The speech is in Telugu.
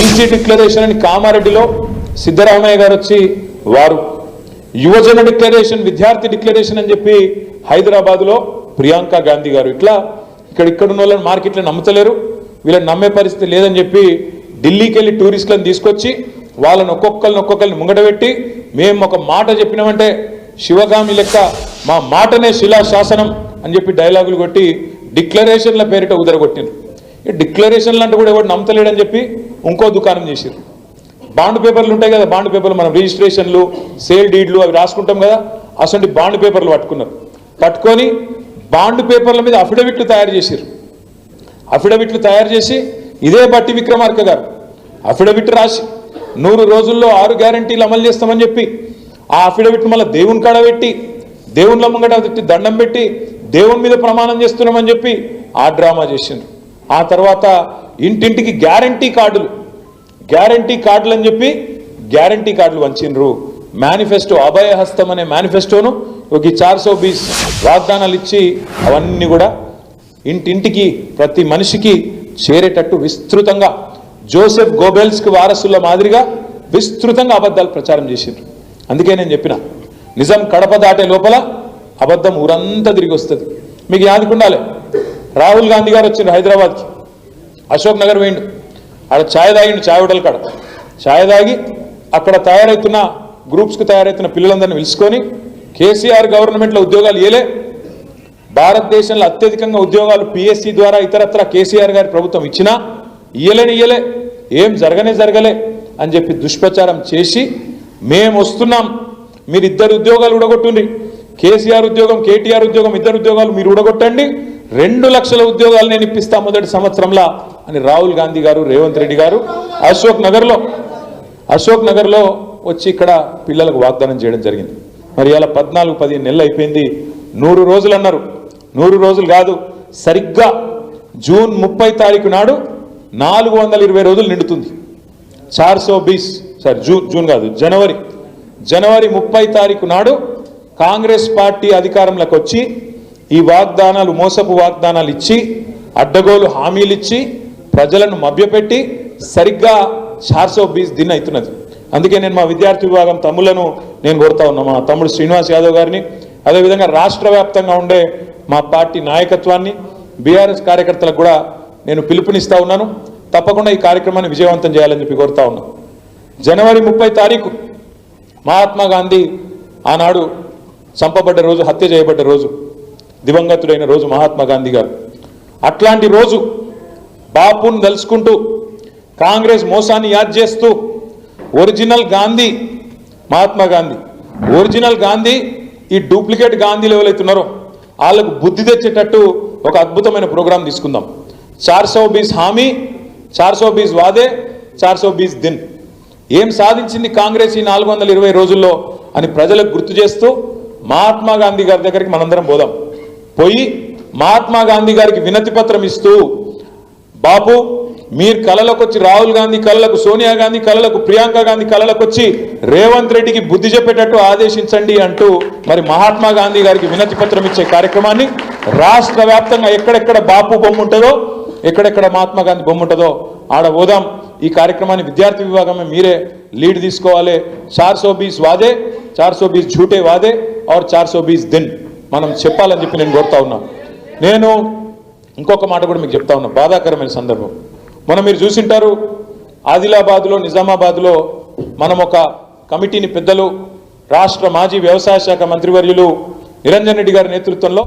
ఈసీ డిక్లరేషన్ అని కామారెడ్డిలో సిద్ధరామయ్య గారు వచ్చి వారు యువజన డిక్లరేషన్ విద్యార్థి డిక్లరేషన్ అని చెప్పి హైదరాబాద్లో ప్రియాంక గాంధీ గారు ఇట్లా ఇక్కడ ఇక్కడ ఉన్న వాళ్ళని మార్కెట్లో నమ్ముతలేరు వీళ్ళని నమ్మే పరిస్థితి లేదని చెప్పి ఢిల్లీకి వెళ్ళి టూరిస్టులను తీసుకొచ్చి వాళ్ళని ఒక్కొక్కరిని ఒక్కొక్కరిని ముంగటబెట్టి మేము ఒక మాట చెప్పినామంటే శివగామి లెక్క మా మాటనే శిలా శాసనం అని చెప్పి డైలాగులు కొట్టి డిక్లరేషన్ల పేరిట ఉదరగొట్టిండ్రు. డిక్లరేషన్ లాంటి కూడా ఎవరు నమ్మతలేడని చెప్పి ఇంకో దుకాణం చేసారు బాండ్ పేపర్లు ఉంటాయి కదా బాండ్ పేపర్లు మనం రిజిస్ట్రేషన్లు సేల్ డీడ్లు అవి రాసుకుంటాం కదా అసలు బాండ్ పేపర్లు పట్టుకున్నారు. పట్టుకొని బాండ్ పేపర్ల మీద అఫిడవిట్లు తయారు చేశారు అఫిడవిట్లు తయారు చేసి ఇదే బట్టి విక్రమార్క గారు అఫిడవిట్ రాసి నూరు రోజుల్లో ఆరు గ్యారంటీలు అమలు చేస్తామని చెప్పి ఆ అఫిడవిట్ మళ్ళీ దేవుని కాడ పెట్టి దేవుళ్ళ ముంగట దండం పెట్టి దేవుని మీద ప్రమాణం చేస్తున్నామని చెప్పి ఆ డ్రామా చేసిండ్రు. ఆ తర్వాత ఇంటింటికి గ్యారంటీ కార్డులు. గ్యారంటీ కార్డులు అని చెప్పి గ్యారంటీ కార్డులు వంచిండ్రు మేనిఫెస్టో అభయహస్తం అనే మేనిఫెస్టోను ఒక చార్ సో బీస్ వాగ్దానాలు ఇచ్చి అవన్నీ కూడా ఇంటింటికి ప్రతి మనిషికి చేరేటట్టు విస్తృతంగా జోసెఫ్ గోబెల్స్కి వారసుల మాదిరిగా విస్తృతంగా అబద్ధాలు ప్రచారం చేసిండ్రు. అందుకే నేను చెప్పిన నిజం కడప దాటే లోపల అబద్ధం ఊరంతా తిరిగి వస్తుంది. మీకు యాదుకుండాలి. రాహుల్ గాంధీ గారు వచ్చిండ్రు హైదరాబాద్కి. అశోక్ నగర్ పోయిండు. ఆడ ఛాయ్ తాగిండు ఛాయ్ హోటల్ కాడ. ఛాయ్ తాగి అక్కడ తయారవుతున్న గ్రూప్స్కి తయారవుతున్న పిల్లలందరిని పిలుచుకొని కేసీఆర్ గవర్నమెంట్లో ఉద్యోగాలు ఇయలే భారతదేశంలో అత్యధికంగా ఉద్యోగాలు పిఎస్సి ద్వారా ఇతరత్ర కేసీఆర్ గారి ప్రభుత్వం ఇచ్చినా ఇయ్యలేని ఇయ్యలే. ఏం జరగనే జరగలే అని చెప్పి దుష్ప్రచారం చేసి మేము వస్తున్నాం. మీరు ఇద్దరు ఉద్యోగాలు ఉడగొట్టుండి కేసీఆర్ ఉద్యోగం కేటీఆర్ ఉద్యోగం ఇద్దరు ఉద్యోగాలు మీరు ఉడగొట్టండి రెండు లక్షల ఉద్యోగాలు నేను ఇప్పిస్తా మొదటి సంవత్సరంలో అని రాహుల్ గాంధీ గారు రేవంత్ రెడ్డి గారు అశోక్ నగర్లో అశోక్ నగర్లో వచ్చి ఇక్కడ పిల్లలకు వాగ్దానం చేయడం జరిగింది. మరి ఇలా పద్నాలుగు పదిహేను నెలలు అయిపోయింది. నూరు రోజులు అన్నారు. నూరు రోజులు కాదు సరిగ్గా జూన్ ముప్పై తారీఖు నాడు నాలుగు వందల ఇరవై రోజులు నిండుతుంది. చార్ సో బీస్ సారీ జూన్ జూన్ కాదు జనవరి. జనవరి ముప్పై తారీఖు నాడు కాంగ్రెస్ పార్టీ అధికారంలోకి వచ్చి ఈ వాగ్దానాలు మోసపు వాగ్దానాలు ఇచ్చి అడ్డగోలు హామీలు ఇచ్చి ప్రజలను మభ్యపెట్టి సరిగ్గా చార్సో బీచ్ దిన్ అవుతున్నది. అందుకే నేను మా విద్యార్థి విభాగం తమ్ములను నేను కోరుతా ఉన్నా. మా తమ్ముడు శ్రీనివాస్ యాదవ్ గారిని అదేవిధంగా రాష్ట్ర వ్యాప్తంగా ఉండే మా పార్టీ నాయకత్వాన్ని బీఆర్ఎస్ కార్యకర్తలకు కూడా నేను పిలుపునిస్తా ఉన్నాను. తప్పకుండా ఈ కార్యక్రమాన్ని విజయవంతం చేయాలని చెప్పి కోరుతా ఉన్నాను జనవరి ముప్పై తారీఖు మహాత్మా గాంధీ ఆనాడు చంపబడ్డ రోజు హత్య చేయబడ్డ రోజు. దివంగతుడైన రోజు మహాత్మా గాంధీ గారు. అట్లాంటి రోజు బాపును తలుచుకుంటూ కాంగ్రెస్ మోసాన్ని యాద్ చేస్తూ ఒరిజినల్ గాంధీ మహాత్మా గాంధీ ఒరిజినల్ గాంధీ ఈ డూప్లికేట్ గాంధీలు ఎవరైతున్నారో వాళ్ళకు బుద్ధి తెచ్చేటట్టు ఒక అద్భుతమైన ప్రోగ్రాం తీసుకుందాం. చార్ సో బీస్ హామీ చార్ సో బీస్ వాదే చార్ సో బీస్ దిన్. ఏం సాధించింది కాంగ్రెస్ ఈ నాలుగు వందల ఇరవై రోజుల్లో అని ప్రజలకు గుర్తు చేస్తూ మహాత్మా గాంధీ గారి దగ్గరికి మనందరం పోదాం. పోయి మహాత్మా గాంధీ గారికి వినతి పత్రం ఇస్తూ బాపు మీరు కళలకు వచ్చి రాహుల్ గాంధీ కళలకు సోనియా గాంధీ కళలకు ప్రియాంక గాంధీ కళలకు వచ్చి రేవంత్ రెడ్డికి బుద్ధి చెప్పేటట్టు ఆదేశించండి అంటూ మరి మహాత్మా గాంధీ గారికి వినతి పత్రం ఇచ్చే కార్యక్రమాన్ని రాష్ట్ర వ్యాప్తంగా ఎక్కడెక్కడ బాపు బొమ్మ ఉంటుందో ఎక్కడెక్కడ మహాత్మా గాంధీ బొమ్మ ఉంటుందో ఆడ పోదాం. ఈ కార్యక్రమాన్ని విద్యార్థి విభాగమే మీరే లీడ్ తీసుకోవాలి. చార్ సో బీస్ వాదే చార్ సో బీస్ ఝూటే వాదే ఆర్ చార్ సో బీస్ దిన్. మనం చెప్పాలని చెప్పి నేను కోరుతా ఉన్నాను నేను ఇంకొక మాట కూడా మీకు చెప్తా ఉన్నా. బాధాకరమైన సందర్భం. మనం మీరు చూసింటారు ఆదిలాబాద్లో నిజామాబాద్లో మనం ఒక కమిటీని పెద్దలు రాష్ట్ర మాజీ వ్యవసాయ శాఖ మంత్రివర్యులు నిరంజన్ రెడ్డి గారి నేతృత్వంలో